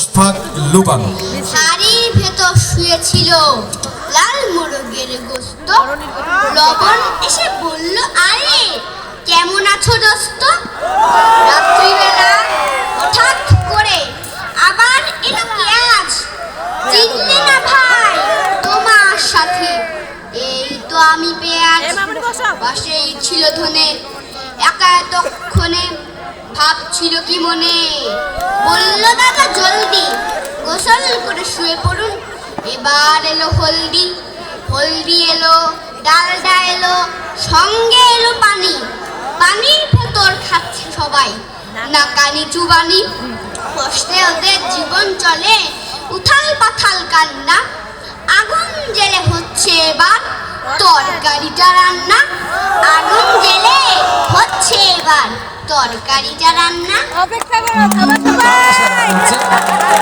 আশফাক লুবান হাড়ির ভেতর শুয়েছিল লাল মোরগের গোস্ত। লবণ এসে বলল আরে কেমন আছো দোস্ত? রাত্রিবেলা হঠাৎ করে আবার এলো পেঁয়াজ চিনলে না ভাই তোমার সাথে। এই তো আমি পেঁয়াজ পাশেই ছিল ধনে। একা এতক্ষণে ভাবছিল কি মনে? বলল, দাদা, জলদি। গোসল করে শুয়ে পড়ুন। এবার এলো হলদি। হলদি এলো, ডালডা এলো, সঙ্গে এলো পানি। পানির ভেতর খাচ্ছে সবাই। নাকানি চুবানি। কষ্টে ওদের জীবন চলে। উথাল পাথাল কান্না। আগুন জেলে হচ্ছে এবার তরকারিটা রান্না। আগুন জেলে হচ্ছে এবার তরকারিটা রান্না। অপেক্ষা করো খাবার খাবার